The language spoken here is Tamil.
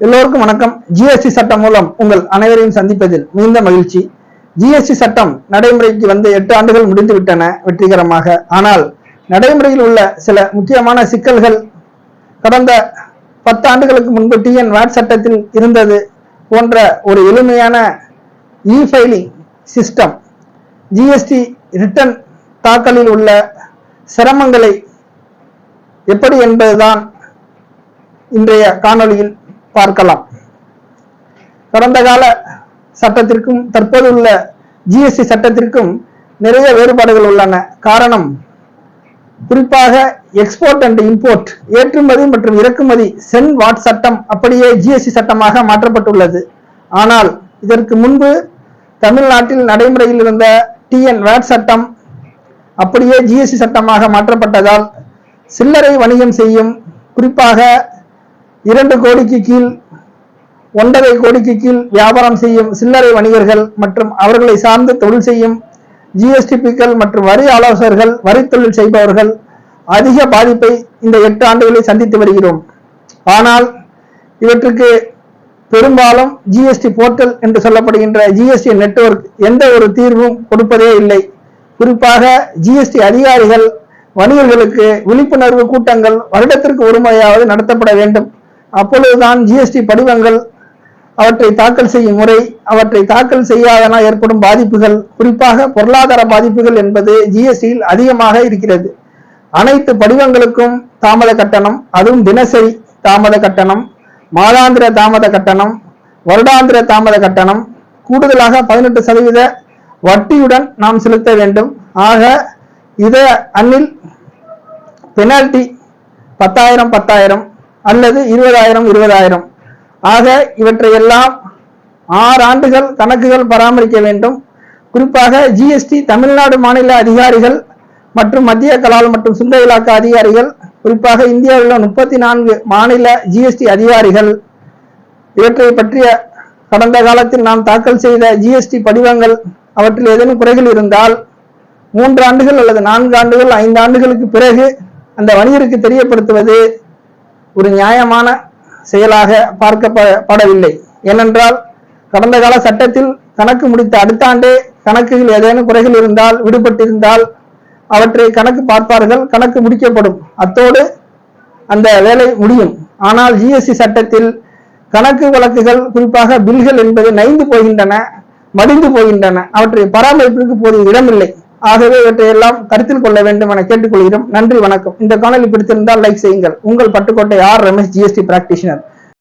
எல்லோருக்கும் வணக்கம். ஜிஎஸ்டி சட்டம் மூலம் உங்கள் அனைவரையும் சந்திப்பதில் மிகுந்த மகிழ்ச்சி. ஜிஎஸ்டி சட்டம் நடைமுறைக்கு வந்து எட்டு ஆண்டுகள் முடிந்துவிட்டன வெற்றிகரமாக. ஆனால் நடைமுறையில் உள்ள சில முக்கியமான சிக்கல்கள் கடந்த பத்து ஆண்டுகளுக்கு முன்பு டிஎன் வாட் சட்டத்தில் இருந்தது போன்ற ஒரு எளிமையான e filing system GST return தாக்கலில் உள்ள சிரமங்களை எப்படி என்பதுதான் இன்றைய காணொலியில் பார்க்கலாம். கடந்த கால சட்டத்திற்கும் தற்போது உள்ள ஜிஎஸ்டி சட்டத்திற்கும் நிறைய வேறுபாடுகள் உள்ளன. காரணம் குறிப்பாக எக்ஸ்போர்ட் அண்ட் இம்போர்ட் ஏற்றுமதி மற்றும் இறக்குமதி சென் வாட் சட்டம் அப்படியே ஜிஎஸ்டி சட்டமாக மாற்றப்பட்டுள்ளது. ஆனால் இதற்கு முன்பு தமிழ்நாட்டில் நடைமுறையில் இருந்த டிஎன் வேட் சட்டம் அப்படியே ஜிஎஸ்டி சட்டமாக மாற்றப்பட்டதால் சில்லறை வணிகம் செய்யும் குறிப்பாக இரண்டு கோடிக்கு கீழ் ஒன்றரை கோடிக்கு கீழ் வியாபாரம் செய்யும் சில்லறை வணிகர்கள் மற்றும் அவர்களை சார்ந்து தொழில் செய்யும் ஜிஎஸ்டிபிக்கள் மற்றும் வரி ஆலோசகர்கள் வரி தொழில் செய்பவர்கள் அதிக பாதிப்பை இந்த எட்டு ஆண்டுகளில் சந்தித்து வருகிறோம். ஆனால் இவற்றுக்கு பெரும்பாலும் ஜிஎஸ்டி போர்ட்டல் என்று சொல்லப்படுகின்ற ஜிஎஸ்டி நெட்வொர்க் எந்த ஒரு தீர்வும் கொடுப்பதே இல்லை. குறிப்பாக ஜிஎஸ்டி அதிகாரிகள் வணிகர்களுக்கு விழிப்புணர்வு கூட்டங்கள் வருடத்திற்கு ஒரு முறையாவது நடத்தப்பட வேண்டும். அப்பொழுதுதான் ஜிஎஸ்டி படிவங்கள் அவற்றை தாக்கல் செய்யும் முறை அவற்றை தாக்கல் செய்யாதன ஏற்படும் பாதிப்புகள் குறிப்பாக பொருளாதார பாதிப்புகள் என்பது ஜிஎஸ்டியில் அதிகமாக இருக்கிறது. அனைத்து படிவங்களுக்கும் தாமத கட்டணம் அதுவும் தினசரி தாமத கட்டணம் மாதாந்திர தாமத கட்டணம் வருடாந்திர தாமத கட்டணம் கூடுதலாக பதினெட்டு சதவீத வட்டியுடன் நாம் செலுத்த வேண்டும். ஆக இத அன்னில் பெனால்டி பத்தாயிரம் பத்தாயிரம் அல்லது இருபதாயிரம் இருபதாயிரம். ஆக இவற்றையெல்லாம் ஆறு ஆண்டுகள் கணக்குகள் பராமரிக்க வேண்டும். குறிப்பாக ஜிஎஸ்டி தமிழ்நாடு மாநில அதிகாரிகள் மற்றும் மத்திய கலால் மற்றும் சுங்க இலாக்க அதிகாரிகள் குறிப்பாக இந்தியாவில் உள்ள முப்பத்தி நான்கு மாநில ஜிஎஸ்டி அதிகாரிகள். இவற்றை பற்றிய கடந்த காலத்தில் நாம் தாக்கல் செய்த ஜிஎஸ்டி படிவங்கள் அவற்றில் ஏதேனும் குறைகள் இருந்தால் மூன்று ஆண்டுகள் அல்லது நான்கு ஆண்டுகள் ஐந்து ஆண்டுகளுக்கு பிறகு அந்த வணிகருக்கு தெரியப்படுத்துவது ஒரு நியாயமான செயலாக பார்க்கப்படவில்லை ஏனென்றால் கடந்த கால சட்டத்தில் கணக்கு முடித்த அடுத்த ஆண்டே கணக்குகள் ஏதேனும் குறைகள் இருந்தால் விடுபட்டிருந்தால் அவற்றை கணக்கு பார்ப்பார்கள் கணக்கு முடிக்கப்படும். அத்தோடு அந்த வேலை முடியும். ஆனால் ஜிஎஸ்டி சட்டத்தில் கணக்கு வழக்குகள் குறிப்பாக பில்கள் என்பது நைந்து போகின்றன மடிந்து போகின்றன. அவற்றை பராமரிப்பிற்கு போதிய இடமில்லை. ஆகவே இவற்றை எல்லாம் கருத்தில் கொள்ள வேண்டும் என கேட்டுக்கொள்கிறோம். நன்றி வணக்கம். இந்த காணொலி பிடித்திருந்தால் லைக் செய்யுங்கள். உங்கள் Pattukkottai R Ramesh GST practitioner